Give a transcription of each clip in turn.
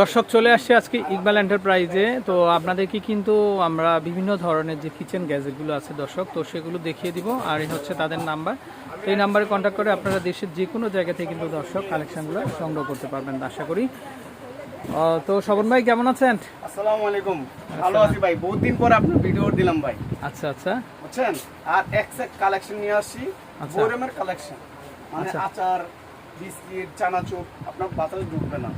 দর্শক চলে আসছে আজকে ইকবাল এন্টারপ্রাইজে। তো আপনাদেরকে কিন্তু আমরা বিভিন্ন ধরনের যে কিচেন গ্যাজেটগুলো আছে দর্শক তো সেগুলো দেখিয়ে দিব। আর এই হচ্ছে তাদের নাম্বার। এই নাম্বারে কন্ট্যাক্ট করে আপনারা দেশের যে কোনো জায়গা থেকে কিন্তু দর্শক কালেকশনগুলো সংগ্রহ করতে পারবেন আশা করি। তো শবন ভাই কেমন আছেন? আসসালামু আলাইকুম। ভালো আছি ভাই। বহুত দিন পর আপনার ভিডিও দিলাম ভাই। আচ্ছা আচ্ছা। বুঝছেন? আর এক্সেক কালেকশন নিয়ে আসছি। আচ্ছা। বোরেমের কালেকশন মানে আচ্ছা। আচার বিস্কিট চানাচুর আপনার বাতাসে ঢুকবে না।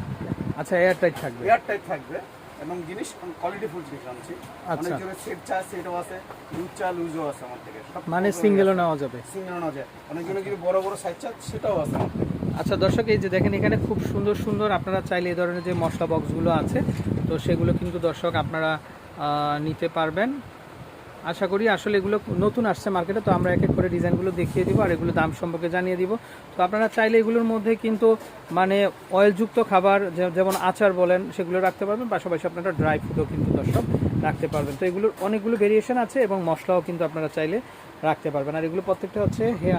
আচ্ছা এয়ার টাইট থাকবে। এয়ার টাইট থাকবে এবং জিনিস কোয়ালিটি ফুল জিনিস আনছি। আচ্ছা। অনেকজনের সেট চা সেটও আছে। লুজ চা লুজও আছে আমার থেকে। সব মানে সিঙ্গেলও নেওয়া যাবে। সিঙ্গেল না যায়। অনেকজনের যদি বড় বড় সাইজ চা সেটাও আছে আমার থেকে। আচ্ছা দর্শক এই যে দেখেন এখানে খুব সুন্দর সুন্দর আপনারা চাইলে এই ধরনের যে মশলা বক্সগুলো আছে তো সেগুলো কিন্তু দর্শক আপনারা নিতে পারবেন। আশা করি আসলে এগুলো নতুন আসছে মার্কেটে তো আমরা এক এক করে ডিজাইনগুলো দেখিয়ে দিব আর এগুলো দাম সম্পর্কে জানিয়ে দিব। তো আপনারা চাইলে এগুলোর মধ্যে কিন্তু মানে অয়েলযুক্ত খাবার যেমন আচার বলেন সেগুলো রাখতে পারবেন। পাশাপাশি আপনারা ড্রাই ফ্রুটও কিন্তু দর্শক রাখতে পারবেন। তো এগুলোর অনেকগুলো ভেরিয়েশন আছে এবং মশলাও কিন্তু আপনারা চাইলে রাখতে পারবেন। আর এগুলো প্রত্যেকটা হচ্ছে হেয়া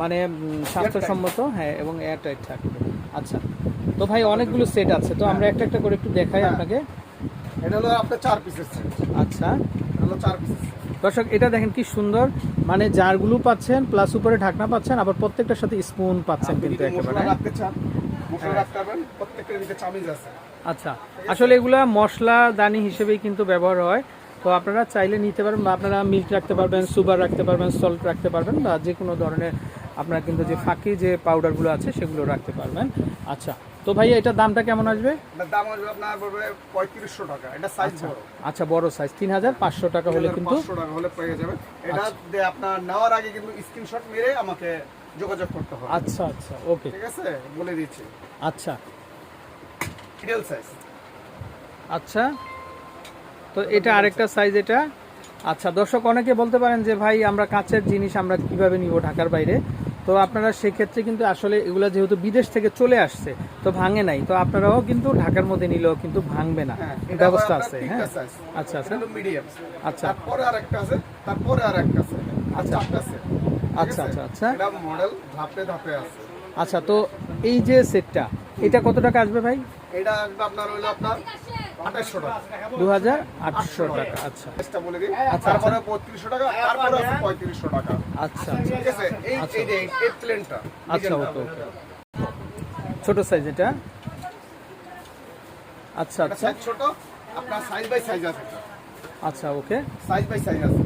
মানে স্বাস্থ্যসম্মত হ্যাঁ এবং এয়ার টাইট থাকবে। আচ্ছা। তো ভাই অনেকগুলো সেট আছে তো আমরা একটা একটা করে একটু দেখাই আপনাকে। এটা হলো আপনার চার পিসের সেট আচ্ছা। হলো চার পিসের সেট দর্শক এটা দেখেন কি সুন্দর। মানে জারগুলো পাচ্ছেন প্লাস উপরে ঢাকনা পাচ্ছেন আবার প্রত্যেকটার সাথে স্পুন পাচ্ছেন কিন্তু একেবারে। আছে। আচ্ছা আসলে এগুলা মশলা দানি হিসেবেই কিন্তু ব্যবহার হয়। তো আপনারা চাইলে নিতে পারবেন বা আপনারা মিল্ক রাখতে পারবেন সুগার রাখতে পারবেন সল্ট রাখতে পারবেন বা যে কোনো ধরনের আপনার কিন্তু যে ফাঁকি যে পাউডারগুলো আছে সেগুলো রাখতে পারবেন। আচ্ছা তো ভাইয়া এটার দামটা কেমন আসবে? দাম আসবে আপনার পড়বে পঁয়ত্রিশশো টাকা। এটা সাইজ বড়। আচ্ছা বড় সাইজ তিন হাজার পাঁচশো টাকা হলে কিন্তু আচ্ছা। টাকা হলে পেয়ে যাবে। এটা আপনার নেওয়ার আগে কিন্তু স্ক্রিনশট মেরে আমাকে যোগাযোগ করতে হবে। আচ্ছা আচ্ছা ওকে ঠিক আছে? বলে দিচ্ছি। আচ্ছা। মিডল সাইজ আচ্ছা। তো এটা আরেকটা সাইজ এটা। আচ্ছা দর্শক অনেকে বলতে পারেন যে ভাই আমরা কাঁচের জিনিস আমরা কীভাবে নিব ঢাকার বাইরে? তো আপনারা সেক্ষেত্রে কিন্তু আসলে এগুলো যেহেতু বিদেশ থেকে চলে আসছে তো ভাঙে নাই। তো আপনারাও কিন্তু ঢাকার মধ্যে নিলেও কিন্তু ভাঙবে না। হ্যাঁ ব্যবস্থা আছে হ্যাঁ? আচ্ছা আচ্ছা। আচ্ছা। তারপরে আরেকটা আছে তারপরে আরেকটা আছে। আচ্ছা আছে। আচ্ছা আচ্ছা আচ্ছা। এটা মডেল ধাপে ধাপে আছে। আচ্ছা তো এই যে সেটটা এটা কত টাকা আসবে ভাই? এটা আসবে আপনার হলো আপনার আঠাশশো টাকা। দু হাজার আটশো টাকা আচ্ছা। সাইজটা বলে দিই। তারপরে পঁয়ত্রিশশো টাকা তারপরে আছে পঁয়ত্রিশশো টাকা। আচ্ছা। ঠিক আছে? এই এই যে এই প্লেনটা আচ্ছা ওকে ওকে। ছোট সাইজ এটা? আচ্ছা আচ্ছা। ছোট আপনার সাইজ বাই সাইজ আছে। আচ্ছা ওকে। সাইজ বাই সাইজ আছে।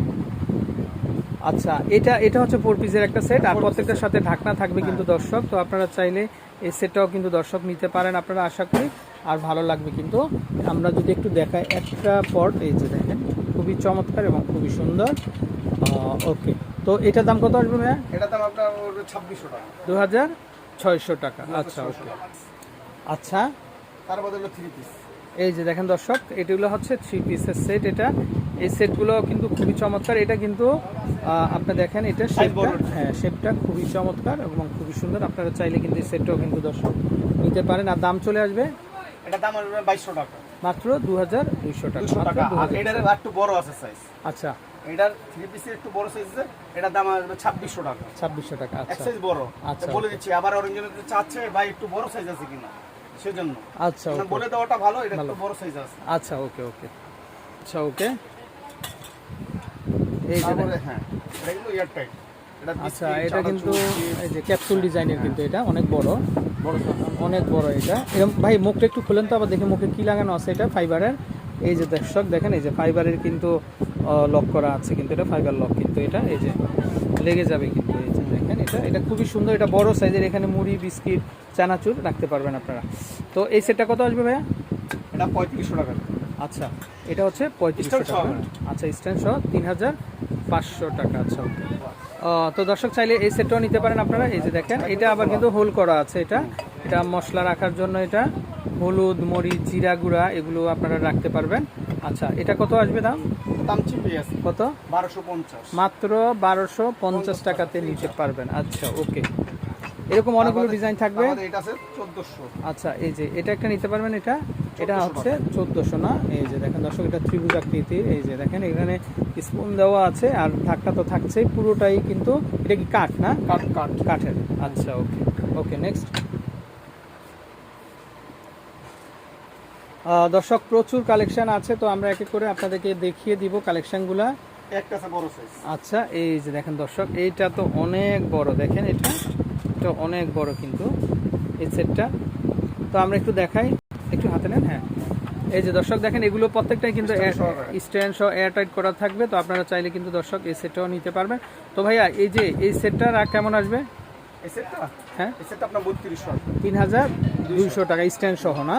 আচ্ছা এটা এটা হচ্ছে ফোর পিসের একটা সেট আর প্রত্যেকটার সাথে ঢাকনা থাকবে কিন্তু দর্শক তো আপনারা চাইলে এই সেটটাও কিন্তু দর্শক নিতে পারেন। আপনারা আশা করি আর ভালো লাগবে কিন্তু। আমরা যদি একটু দেখাই একটা পট এই যে দেখেন খুবই চমৎকার এবং খুবই সুন্দর। ওকে তো এটার দাম কত আসবে ভাইয়া? এটার দাম আপনার ছাব্বিশশো টাকা। দু হাজার ছয়শো টাকা। আচ্ছা ওকে আচ্ছা। তার বদলে থ্রি পিস এই যে দেখেন দর্শক এটিগুলো হচ্ছে থ্রি পিসের সেট এটা। এই সেটগুলো কিন্তু খুবই চমৎকার। এটা কিন্তু আপনি দেখেন এটা শেপটা। হ্যাঁ শেপটা খুবই চমৎকার এবং খুবই সুন্দর। আপনারা চাইলে কিন্তু এই সেটটাও কিন্তু দর্শক নিতে পারেন। আর দাম চলে আসবে এটা দাম আসবে বাইশশো টাকা। মাত্র দু হাজার দুইশো টাকা দুশো মাত্র টাকা। আর এটার একটু বড় আছে সাইজ আচ্ছা। এটার থ্রি পিসের একটু বড় সাইজ আছে এটার দাম আসবে ছাব্বিশশো টাকা। ছাব্বিশশো টাকা এক আচ্ছা। সাইজ বড়। আচ্ছা, বলে দিচ্ছি আবার অরেঞ্জন চাচ্ছে ভাই একটু বড় সাইজ আছে কিনা? সেজন্য। আচ্ছা বলে দেওয়াটা ভালো এটা একটু বড় সাইজ আছে। আচ্ছা ওকে ওকে। আচ্ছা ওকে। এই যে হ্যাঁ এটা কিন্তু এয়ার টাইট এটা আচ্ছা এটা কিন্তু এই যে ক্যাপসুল ডিজাইনের কিন্তু এটা অনেক বড়। অনেক বড় এটা। এরকম ভাই মুখটা একটু খুলেন তো আবার দেখে মুখে কি লাগানো আছে এটা ফাইবারের এই যে দর্শক দেখেন এই যে ফাইবারের কিন্তু লক করা আছে কিন্তু এটা ফাইবার লক কিন্তু এটা এই যে লেগে যাবে কিন্তু এই যে দেখেন এটা। এটা খুবই সুন্দর এটা বড় সাইজের এখানে মুড়ি বিস্কিট চানাচুর রাখতে পারবেন আপনারা। তো এই সেটটা কত আসবে ভাইয়া? এটা পঁয়ত্রিশশো টাকা। আচ্ছা এটা হচ্ছে পঁয়ত্রিশশো টাকা। আচ্ছা স্ট্যান্ড সহ তিন হাজার পাঁচশো টাকা। আচ্ছা ওকে। তো দর্শক চাইলে এই সেটটাও নিতে পারেন আপনারা এই যে দেখেন এটা আবার কিন্তু হোল করা আছে এটা। এটা মশলা রাখার জন্য এটা হলুদ মরিচ জিরা গুঁড়া এগুলো আপনারা রাখতে পারবেন। আচ্ছা এটা কত আসবে দাম? দাম কত? বারোশো পঞ্চাশ। মাত্র বারোশো পঞ্চাশ টাকাতে নিতে পারবেন। আচ্ছা ওকে। এরকম অনেকগুলো ডিজাইন থাকবে? আচ্ছা এই যে এটা একটা নিতে পারবেন এটা? এটা হচ্ছে চোদ্দোশো না? এই যে দেখেন দর্শক এটা ত্রিভুজ আকৃতির এই যে দেখেন এখানে স্পুন দেওয়া আছে আর ঢাকটা তো থাকছেই পুরোটাই কিন্তু এটা কি কাঠ না? কাঠ কাঠ। কাঠের। আচ্ছা ওকে ওকে নেক্সট দর্শক প্রচুর কালেকশন আছে তো আমরা এক এক করে আপনাদেরকে দেখিয়ে দিব কালেকশনগুলা আচ্ছা এই যে দেখেন দর্শক এইটা তো অনেক বড় দেখেন এটা? এটা অনেক বড় কিন্তু এই সেটটা তো আমরা একটু দেখাই একটু হাতে নেন হ্যাঁ এই যে দর্শক দেখেন এগুলো প্রত্যেকটাই কিন্তু স্ট্যান্ড সহ এয়ার টাইট করা থাকবে তো আপনারা চাইলে কিন্তু দর্শক এই সেটটাও নিতে পারবেন। তো ভাইয়া এই যে এই সেটটার আর কেমন আসবে? হ্যাঁ? এই সেটটা আপনার বত্রিশশো তিন হাজার দুইশো টাকা স্ট্যান্ড সহ না?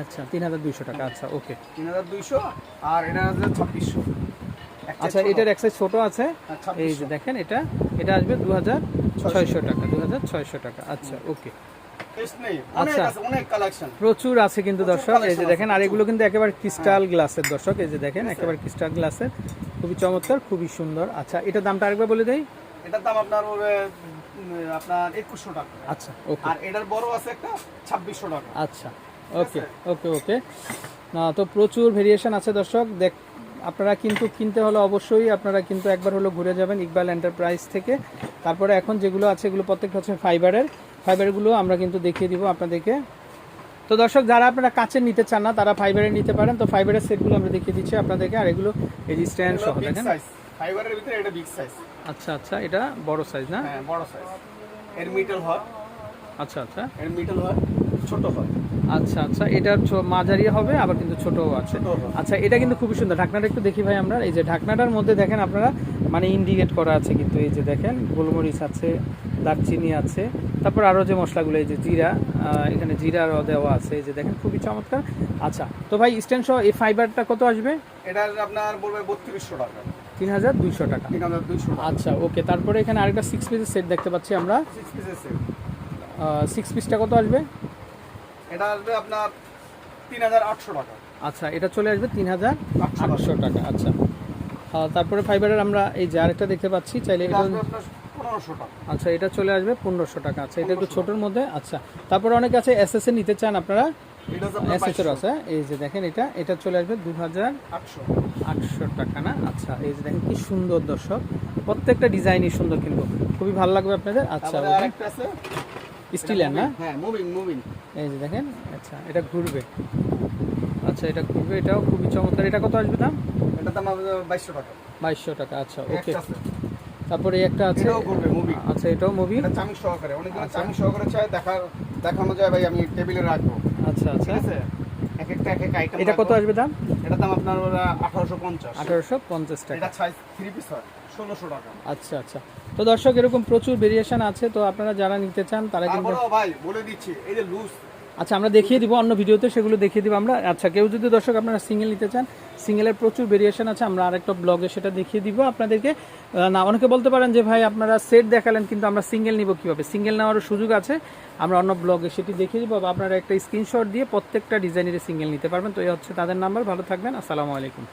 আচ্ছা তিন হাজার দুইশো টাকা আচ্ছা ওকে তিন হাজার দুইশো আর এটা ছাব্বিশশো। আচ্ছা এটার এক সাইজ ছোট আছে? হ্যাঁ, এই যে দেখেন এটা এটা আসবে দু হাজার ছয়শো। টাকা দু হাজার ছয়শো টাকা আচ্ছা ওকে আচ্ছা। প্রচুর আছে কিন্তু দর্শক এই যে দেখেন আর এগুলো কিন্তু একেবারে ক্রিস্টাল গ্লাসের দর্শক এই যে দেখেন একেবারে ক্রিস্টাল গ্লাসের খুবই চমৎকার খুবই সুন্দর। আচ্ছা এটা দামটা আরেকবার বলে দেই। এটার দাম আপনার আপনার একুশশো টাকা। আচ্ছা আর এটার বড় আছে একটা ছাব্বিশশো টাকা। আচ্ছা ওকে ওকে ওকে। না তো প্রচুর ভেরিয়েশন আছে দর্শক। দেখ আপনারা কিন্তু কিনতে হলে অবশ্যই আপনারা কিন্তু একবার হলো ঘুরে যাবেন ইকবাল এন্টারপ্রাইজ থেকে। তারপরে এখন যেগুলো আছে এগুলো প্রত্যেকটা হচ্ছে ফাইবারের ফাইবারগুলো আমরা কিন্তু দেখিয়ে দিব আপনাদেরকে। তো দর্শক যারা আপনারা কাছে নিতে চান না তারা ফাইবারে নিতে পারেন। তো ফাইবারের সেটগুলো আমরা দেখিয়ে দিচ্ছি আপনাদেরকে। আর এগুলো এই যে স্ট্যান্ড সহ দেখেন। ফাইবারের ভিতরে এটা বিগ সাইজ আচ্ছা আচ্ছা এটা বড় সাইজ না? হ্যাঁ বড় সাইজ এর মিডল হয় আচ্ছা আচ্ছা। এর মিডল হয় ছোট হয় আচ্ছা আচ্ছা এটা মাঝারি হবে আবার কিন্তু ছোটও আছে। আচ্ছা এটা কিন্তু খুবই সুন্দর। ঢাকনাটা একটু দেখি ভাই আমরা। এই যে ঢাকনাটার মধ্যে দেখেন আপনারা মানে ইন্ডিকেট করা আছে কিন্তু। এই যে দেখেন গোলমরিচ আছে দারচিনি আছে। তারপর আরও যে মশলাগুলো এই যে জিরা এখানে জিরারও দেওয়া আছে এই যে দেখেন খুবই চমৎকার। আচ্ছা তো ভাই স্ট্যান্ড সহ এই ফাইবারটা কত আসবে? এটার আপনার বলবে বত্রিশশো টাকা। তিন হাজার দুইশো টাকা। আচ্ছা ওকে তারপরে এখানে আরেকটা সিক্স পিসের সেট দেখতে পাচ্ছি আমরা। সিক্স পিসটা কত আসবে? এটা আসবে আপনার তিন হাজার আটশো টাকা। আচ্ছা এটা চলে আসবে তিন হাজার আটশো টাকা। আচ্ছা। তারপরে ফাইবারের আমরা এই যে আরেকটা দেখতে পাচ্ছি চাইলে এটা এটা পনেরোশো টাকা। আচ্ছা এটা চলে আসবে পনেরোশো টাকা। আচ্ছা এটা একটু ছোটোর মধ্যে। আচ্ছা তারপরে অনেকে আছে এস এস এ নিতে চান আপনারা? এটা হচ্ছে আপনার এস এস এর আছে। এই যে দেখেন এটা এটা চলে আসবে দু হাজার আটশো টাকা না? আচ্ছা এই যে দেখেন কি সুন্দর দর্শক। প্রত্যেকটা ডিজাইনই সুন্দর কিন্তু। খুবই ভালো লাগবে আপনাদের। আচ্ছা স্টিলের না? হ্যাঁ মুভিং মুভিং এই যে দেখেন আচ্ছা এটা ঘুরবে। আচ্ছা এটা ঘুরবে এটাও খুবই চমৎকার। এটা কত আসবে দাম? এটা দাম বাইশশো টাকা। বাইশশো টাকা আচ্ছা ওকে। তারপরে একটা আছে। এটাও ঘুরবে মুভিং আচ্ছা এটাও মুভি এটা চামি সহকারে। অনেকগুলো আচ্ছা। চামি সহকারে চাই দেখার দেখানো যায় ভাই আমি টেবিলে রাখব। আচ্ছা আচ্ছা। ঠিক আছে? এক একটা এক এক আইটেম এটা কত আসবে দাম? এটা দাম আপনার আঠারোশো পঞ্চাশ। আঠারোশো পঞ্চাশ টাকা। এটা সাইজ থ্রি পিস হয় ষোলোশো টাকা। আচ্ছা আচ্ছা। তো দর্শক এরকম প্রচুর ভেরিয়েশন আছে তো আপনারা যারা নিতে চান তারা কিন্তু ভাই বলে দিচ্ছি এই যে লুজ আচ্ছা আমরা দেখিয়ে দিব অন্য ভিডিওতে, সেগুলো দেখিয়ে দিব আমরা। আচ্ছা কেউ যদি দর্শক আপনারা সিঙ্গেল নিতে চান সিঙ্গেলের প্রচুর ভেরিয়েশন আছে, আমরা আরেকটা ব্লগে সেটা দেখিয়ে দিব আপনাদেরকে। না, অনেকে বলতে পারেন যে, ভাই, আপনারা সেট দেখালেন, কিন্তু আমরা সিঙ্গেল নিব কীভাবে? সিঙ্গেল নেওয়ারও সুযোগ আছে, আমরা অন্য ব্লগে সেটি দেখিয়ে দিব। আপনারা একটা স্ক্রিনশট দিয়ে প্রত্যেকটা ডিজাইনের সিঙ্গেল নিতে পারবেন। তো এই হচ্ছে তাদের নাম্বার ভালো থাকবেন, আসসালামু আলাইকুম।